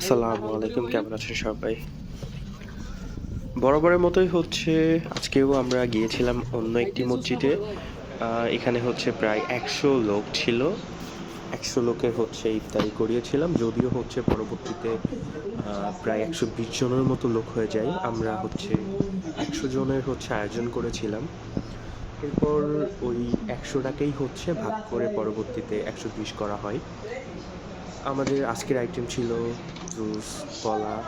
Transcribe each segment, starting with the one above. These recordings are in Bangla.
আসসালামু আলাইকুম, কেমন আছেন সবাই? বরাবরের মতোই হচ্ছে, আজকেও আমরা গিয়েছিলাম অন্য একটি মসজিদে। এখানে হচ্ছে প্রায় একশো লোক ছিল। একশো লোকের হচ্ছে ইফতারি করিয়েছিলাম, যদিও হচ্ছে পরবর্তীতে প্রায় একশো বিশ জনের মতো লোক হয়ে যায়। আমরা হচ্ছে একশো জনের হচ্ছে আয়োজন করেছিলাম। এরপর ওই একশোটাকেই হচ্ছে ভাগ করে পরবর্তীতে একশো বিশ করা হয়। আমাদের আজকের আইটেম ছিল জুস কলা,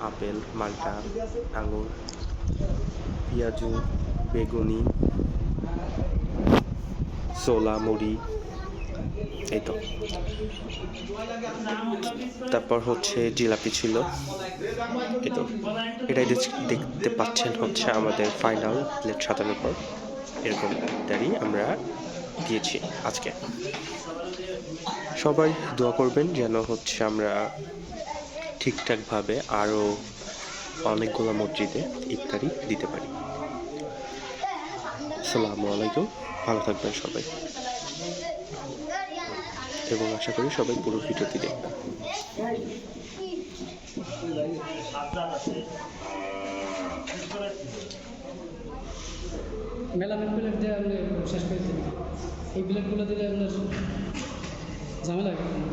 আপেল, মাল্টা, আঙুর, পেঁয়াজু, বেগুনি সোলা মুড়ি, এই তো। তারপর হচ্ছে জিলাপি ছিল। এই তো। এটাই দেখ- দেখতে পাচ্ছেন হচ্ছে আমাদের ফাইনাল প্লেট সাজানোর পর। এরকম ইত্যাদি আমরা দিয়েছি আজকে। সবাই দোয়া করবেন যেন হচ্ছে আমরা ঠিকঠাকভাবে আরও অনেকগুলো মসজিদে ইত্যাদি দিতে পারি। আসসালামু আলাইকুম ভালো থাকবেন সবাই। এবং আশা করি সবাই পুরো ভিডিওটি দেখবেন। মেলামেন প্লেট এই প্লেটগুলো দিলে আপনার ঝামেলা হবে।